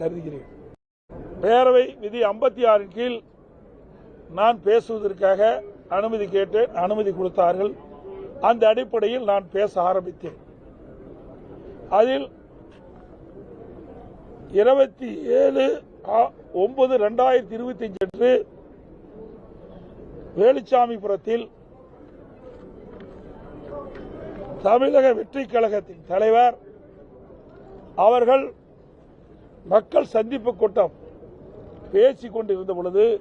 கருதுகிறேன். பேரவை விதி ஐம்பத்தி ஆறின் கீழ் நான் பேசுவதற்காக அனுமதி கேட்டேன் அனுமதி கொடுத்தார்கள். அந்த அடிப்படையில் நான் பேச ஆரம்பித்தேன். அதில் இருபத்தி ஏழு ஒன்பது ரெண்டாயிரத்தி இருபத்தி அஞ்சு அன்று வேலுச்சாமிபுரத்தில் தமிழக வெற்றி கழகத்தின் தலைவர் அவர்கள் மக்கள் சந்திப்பு கூட்டம் பேசிக் கொண்டிருந்த பொழுது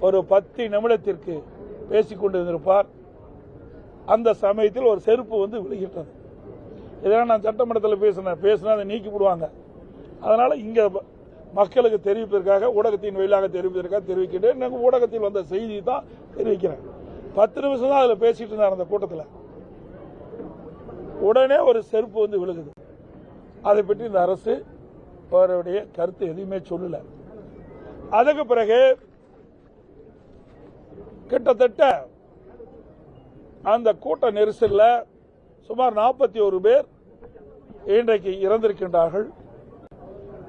ஒரு பத்து நிமிடத்திற்கு பேசிக் கொண்டிருந்திருப்பார். அந்த சமயத்தில் ஒரு செருப்பு வந்து விழுகின்றது. இதெல்லாம் நான் சட்டமன்றத்தில் பேசினேன். பேசினா அதை நீக்கி விடுவாங்க. அதனால இங்க மக்களுக்கு தெரிவிப்பதற்காக ஊடகத்தின் வழியாக தெரிவிப்பதற்காக தெரிவிக்கின்றேன். எனக்கு ஊடகத்தில் வந்த செய்தி தான் தெரிவிக்கிறேன். பத்து நிமிஷம் தான் அதில் பேசிட்டு இருந்தார் அந்த கூட்டத்தில். உடனே ஒரு செருப்பு வந்து விழுகுது. அதை பற்றி இந்த அரசு அவருடைய கருத்து எதுவுமே சொல்லல. அதுக்கு பிறகு கிட்டத்தட்ட அந்த கூட்ட நெரிசலில் சுமார் நாற்பத்தி ஒரு பேர் இன்றைக்கு இறந்திருக்கின்றார்கள்.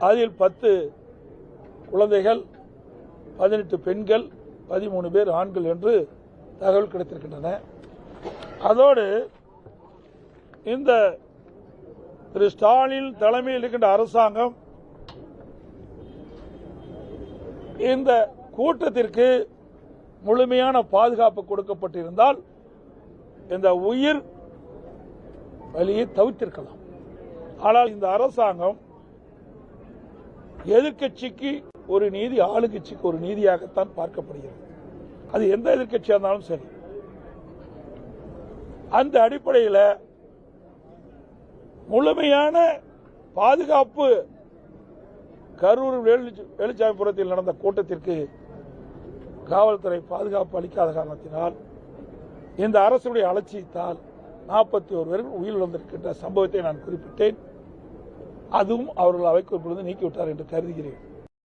அதில் பத்து குழந்தைகள் பதினெட்டு பெண்கள் பதிமூணு பேர் ஆண்கள் என்று தகவல் கிடைத்திருக்கின்றன. அதோடு இந்த திரு ஸ்டாலின் தலைமையில் இருக்கின்ற அரசாங்கம் இந்த கூட்டத்திற்கு முழுமையான பாதுகாப்பு கொடுக்கப்பட்டிருந்தால் இந்த உயிர் வழியை தவிர்த்திருக்கலாம். ஆனால் இந்த அரசாங்கம் எதிர்க்கட்சிக்கு ஒரு நீதி ஆளுங்கட்சிக்கு ஒரு நீதியாகத்தான் பார்க்கப்படுகிறது. அது எந்த எதிர்கட்சியாக இருந்தாலும் சரி. அந்த அடிப்படையில் முழுமையான பாதுகாப்பு கரூர் வேலுச்சாமிபுரத்தில் நடந்த கூட்டத்திற்கு காவல்துறை பாதுகாப்பு அளிக்காத காரணத்தினால் இந்த அரசுடைய அலட்சியத்தால் நாற்பத்தி ஒரு பேர்கள் உயிரிழந்திருக்கின்ற சம்பவத்தை நான் குறிப்பிட்டேன். அதுவும் அவர்கள் அவைக்குறிப்பிலிருந்து நீக்கிவிட்டார் என்று கருதுகிறேன்.